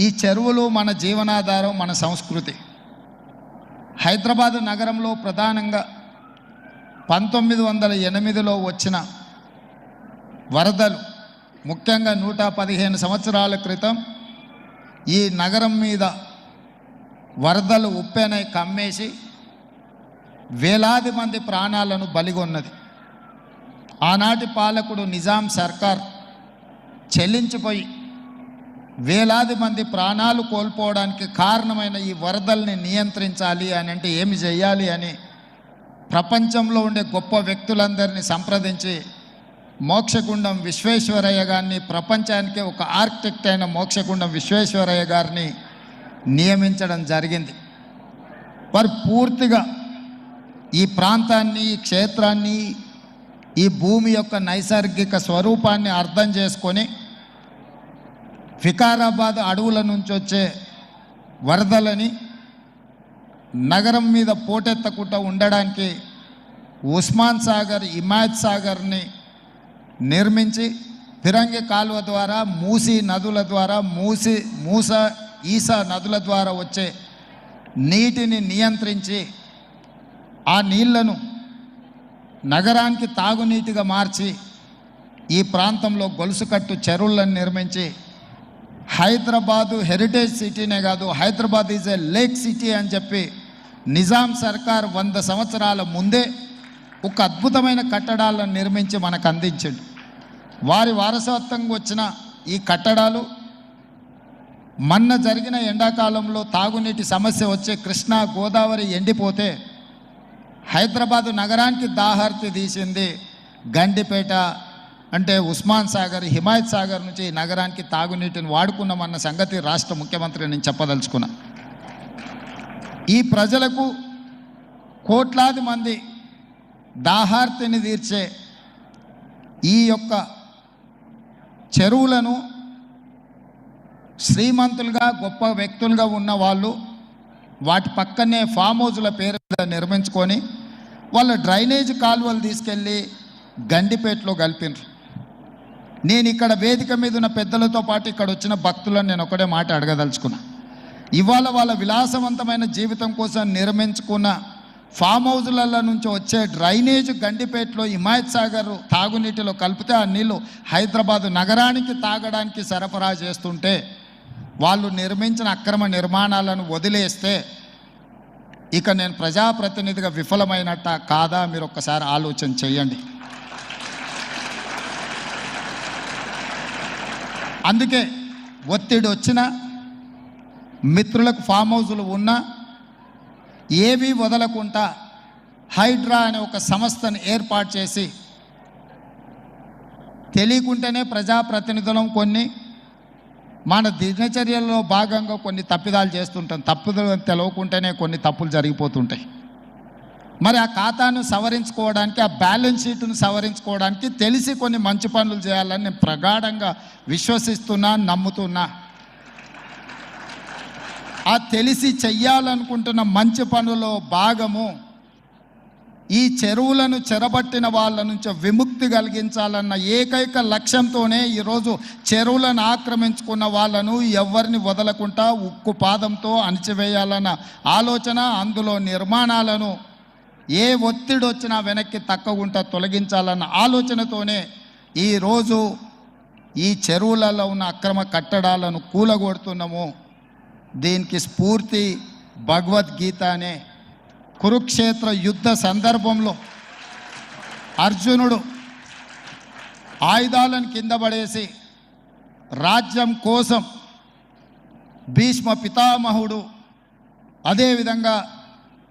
ఈ చెరువులు మన జీవనాధారం మన సంస్కృతి. హైదరాబాద్ నగరంలో ప్రధానంగా పంతొమ్మిది వందల ఎనిమిదిలో వచ్చిన వరదలు ముఖ్యంగా నూట పదిహేను సంవత్సరాల క్రితం ఈ నగరం మీద వరదలు ఉప్పెనై కమ్మేసి వేలాది మంది ప్రాణాలను బలిగొన్నది. ఆనాటి పాలకుడు నిజాం సర్కార్ చెల్లించిపోయి వేలాది మంది ప్రాణాలు కోల్పోవడానికి కారణమైన ఈ వరదల్ని నియంత్రించాలి అని అంటే ఏమి చేయాలి అని ప్రపంచంలో ఉండే గొప్ప వ్యక్తులందరినీ సంప్రదించి మోక్షగుండం విశ్వేశ్వరయ్య గారిని ప్రపంచానికే ఒక ఆర్కిటెక్ట్ అయిన మోక్షగుండం విశ్వేశ్వరయ్య గారిని నియమించడం జరిగింది. వారు పూర్తిగా ఈ ప్రాంతాన్ని ఈ క్షేత్రాన్ని ఈ భూమి యొక్క నైసర్గిక స్వరూపాన్ని అర్థం చేసుకొని వికారాబాద్ అడవుల నుంచి వచ్చే వరదలని నగరం మీద పోటెత్తకుండా ఉండడానికి ఉస్మాన్ సాగర్ ఇమాజ్ సాగర్ని నిర్మించి ఫిరంగి కాలువ ద్వారా మూసి నదుల ద్వారా మూసి మూస ఈసా నదుల ద్వారా వచ్చే నీటిని నియంత్రించి ఆ నీళ్ళను నగరానికి తాగునీటిగా మార్చి ఈ ప్రాంతంలో గొలుసుకట్టు చెరువులను నిర్మించి హైదరాబాదు హెరిటేజ్ సిటీనే కాదు Hyderabad is a lake city అని చెప్పి నిజాం సర్కార్ వంద సంవత్సరాల ముందే ఒక అద్భుతమైన కట్టడాలను నిర్మించి మనకు అందించాడు. వారి వారసత్వంగా వచ్చిన ఈ కట్టడాలు మొన్న జరిగిన ఎండాకాలంలో తాగునీటి సమస్య వచ్చే కృష్ణా గోదావరి ఎండిపోతే హైదరాబాదు నగరానికి దాహార్తి తీసింది గండిపేట అంటే ఉస్మాన్ సాగర్ హిమాయత్ సాగర్ నుంచి ఈ నగరానికి తాగునీటిని వాడుకున్నామన్న సంగతి రాష్ట్ర ముఖ్యమంత్రి నేను చెప్పదలుచుకున్నా. ఈ ప్రజలకు కోట్లాది మంది దాహార్తిని తీర్చే ఈ యొక్క చెరువులను శ్రీమంతులుగా గొప్ప వ్యక్తులుగా ఉన్న వాళ్ళు వాటి పక్కనే ఫామ్ హౌజుల పేరు మీద నిర్మించుకొని వాళ్ళ డ్రైనేజ్ కాలువలు తీసుకెళ్ళి గండిపేటలో కలిపినారు. నేను ఇక్కడ వేదిక మీద ఉన్న పెద్దలతో పాటు ఇక్కడ వచ్చిన భక్తులను నేను ఒకటే మాట అడగదలుచుకున్నా. ఇవాళ వాళ్ళ విలాసవంతమైన జీవితం కోసం నిర్మించుకున్న ఫామ్ హౌజ్లలో నుంచి వచ్చే డ్రైనేజ్ గండిపేటలో హిమాయత్ సాగర్ తాగునీటిలో కలిపితే ఆ నీళ్ళు హైదరాబాద్ నగరానికి తాగడానికి సరఫరా చేస్తుంటే వాళ్ళు నిర్మించిన అక్రమ నిర్మాణాలను వదిలేస్తే ఇక నేను ప్రజాప్రతినిధిగా విఫలమైనట్ట కాదా? మీరు ఒక్కసారి ఆలోచన చేయండి. అందుకే ఒత్తిడి వచ్చినా మిత్రులకు ఫామ్ హౌజులు ఉన్నా ఏవి వదలకుండా హైడ్రా అనే ఒక సంస్థను ఏర్పాటు చేసి తెలియకుంటేనే ప్రజాప్రతినిధులం కొన్ని మన దినచర్యల్లో భాగంగా కొన్ని తప్పిదాలు చేస్తుంటాం. తప్పుదలు తెలవకుంటేనే కొన్ని తప్పులు జరిగిపోతుంటాయి. మరి ఆ ఖాతాను సవరించుకోవడానికి ఆ బ్యాలెన్స్ షీట్ను సవరించుకోవడానికి తెలిసి కొన్ని మంచి పనులు చేయాలని నేను ప్రగాఢంగా విశ్వసిస్తున్నా నమ్ముతున్నా. ఆ తెలిసి చెయ్యాలనుకుంటున్న మంచి పనులో భాగము ఈ చెరువులను చెరబట్టిన వాళ్ళ నుంచి విముక్తి కలిగించాలన్న ఏకైక లక్ష్యంతోనే ఈరోజు చెరువులను ఆక్రమించుకున్న వాళ్ళను ఎవరిని వదలకుండా ఉక్కు పాదంతో అణిచివేయాలన్న ఆలోచన అందులో నిర్మాణాలను ఏ ఒత్తిడి వచ్చినా వెనక్కి తక్కకుండా తొలగించాలన్న ఆలోచనతోనే ఈరోజు ఈ చెరువులలో ఉన్న అక్రమ కట్టడాలను కూలగొడుతున్నాము. దీనికి స్ఫూర్తి భగవద్గీత అనే కురుక్షేత్ర యుద్ధ సందర్భంలో అర్జునుడు ఆయుధాలను కింద పడేసి రాజ్యం కోసం భీష్మ పితామహుడు అదేవిధంగా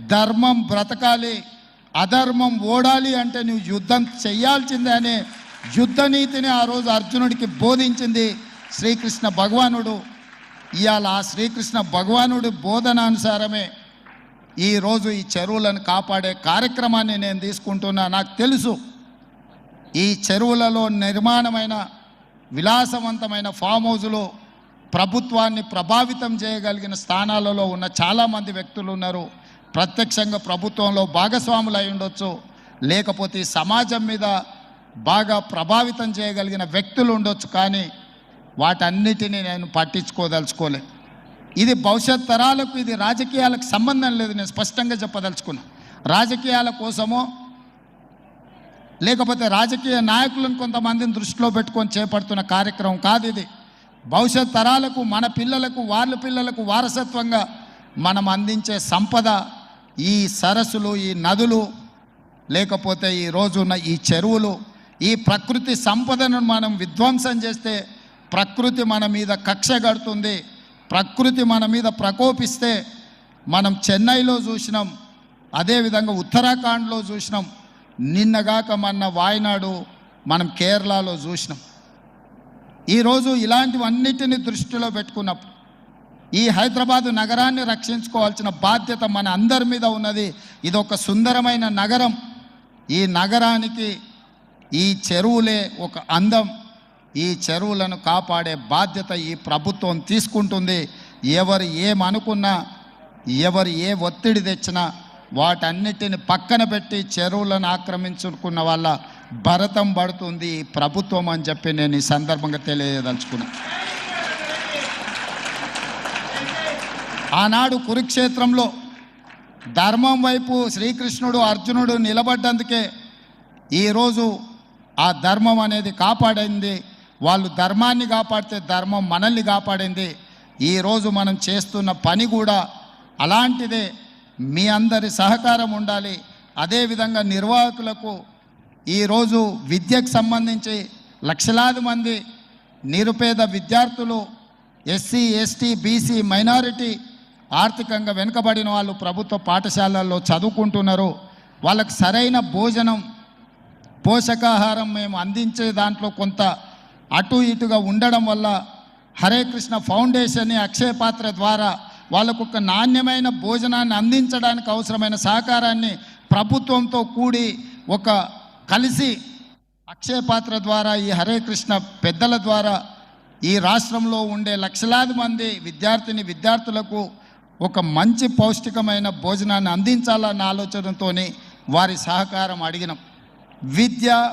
ధర్మం బ్రతకాలి అధర్మం ఓడాలి అంటే నువ్వు యుద్ధం చెయ్యాల్సిందే అనే యుద్ధ నీతిని ఆ రోజు అర్జునుడికి బోధించింది శ్రీకృష్ణ భగవానుడు. ఇవాళ ఆ శ్రీకృష్ణ భగవానుడి బోధన అనుసారమే ఈరోజు ఈ చెరువులను కాపాడే కార్యక్రమాన్ని నేను తీసుకుంటున్నా. నాకు తెలుసు ఈ చెరువులలో నిర్మాణమైన విలాసవంతమైన ఫామ్ హౌజులు ప్రభుత్వాన్ని ప్రభావితం చేయగలిగిన స్థానాలలో ఉన్న చాలామంది వ్యక్తులు ఉన్నారు. ప్రత్యక్షంగా ప్రభుత్వంలో భాగస్వాములు అయి ఉండొచ్చు. లేకపోతే సమాజం మీద బాగా ప్రభావితం చేయగలిగిన వ్యక్తులు ఉండొచ్చు కానీ వాటన్నిటినీ నేను పట్టించుకోదలుచుకోలే. ఇది భవిష్యత్ తరాలకు ఇది రాజకీయాలకు సంబంధం లేదు నేను స్పష్టంగా చెప్పదలుచుకున్నా. రాజకీయాల కోసమో లేకపోతే రాజకీయ నాయకులను కొంతమందిని దృష్టిలో పెట్టుకొని చేపడుతున్న కార్యక్రమం కాదు ఇది. భవిష్యత్ తరాలకు మన పిల్లలకు వాళ్ళ పిల్లలకు వారసత్వంగా మనం అందించే సంపద ఈ సరస్సులు ఈ నదులు లేకపోతే ఈ రోజున్న ఈ చెరువులు ఈ ప్రకృతి సంపదను మనం విధ్వంసం చేస్తే ప్రకృతి మన మీద కక్ష కడుతుంది. ప్రకృతి మన మీద ప్రకోపిస్తే మనం చెన్నైలో చూసినాం అదేవిధంగా ఉత్తరాఖండ్లో చూసినాం. నిన్నగాక మొన్న వాయనాడు మనం కేరళలో చూసినాం. ఈరోజు ఇలాంటివన్నిటిని దృష్టిలో పెట్టుకున్నప్పుడు ఈ హైదరాబాదు నగరాన్ని రక్షించుకోవాల్సిన బాధ్యత మన అందరి మీద ఉన్నది. ఇది ఒక సుందరమైన నగరం. ఈ నగరానికి ఈ చెరువులే ఒక అందం. ఈ చెరువులను కాపాడే బాధ్యత ఈ ప్రభుత్వం తీసుకుంటుంది. ఎవరు ఏమనుకున్నా ఎవరు ఏ ఒత్తిడి తెచ్చినా వాటన్నిటిని పక్కన పెట్టి చెరువులను ఆక్రమించుకున్న వాళ్ళ భరతం పడుతుంది ఈ ప్రభుత్వం అని చెప్పి నేను ఈ సందర్భంగా తెలియదలుచుకున్నాను ఆనాడు కురుక్షేత్రంలో ధర్మం వైపు శ్రీకృష్ణుడు అర్జునుడు నిలబడ్డందుకే ఈరోజు ఆ ధర్మం అనేది కాపాడింది. వాళ్ళు ధర్మాన్ని కాపాడితే ధర్మం మనల్ని కాపాడింది. ఈరోజు మనం చేస్తున్న పని కూడా అలాంటిదే. మీ అందరి సహకారం ఉండాలి. అదేవిధంగా నిర్వాహకులకు ఈరోజు విద్యకు సంబంధించి లక్షలాది మంది నిరుపేద విద్యార్థులు ఎస్సీ ఎస్టీ బీసీ మైనారిటీ ఆర్థికంగా వెనుకబడిన వాళ్ళు ప్రభుత్వ పాఠశాలల్లో చదువుకుంటున్నారు. వాళ్ళకి సరైన భోజనం పోషకాహారం మేము అందించే దాంట్లో కొంత అటు ఇటుగా ఉండడం వల్ల హరే కృష్ణ ఫౌండేషన్ అక్షయ పాత్ర ద్వారా వాళ్ళకు ఒక నాణ్యమైన భోజనాన్ని అందించడానికి అవసరమైన సహకారాన్ని ప్రభుత్వంతో కూడి ఒక కలిసి అక్షయ పాత్ర ద్వారా ఈ హరే కృష్ణ పెద్దల ద్వారా ఈ రాష్ట్రంలో ఉండే లక్షలాది మంది విద్యార్థిని విద్యార్థులకు ఒక మంచి పౌష్టికమైన భోజనాన్ని అందించాలన్న ఆలోచనతోనే వారి సహకారం అడిగినాం. విద్య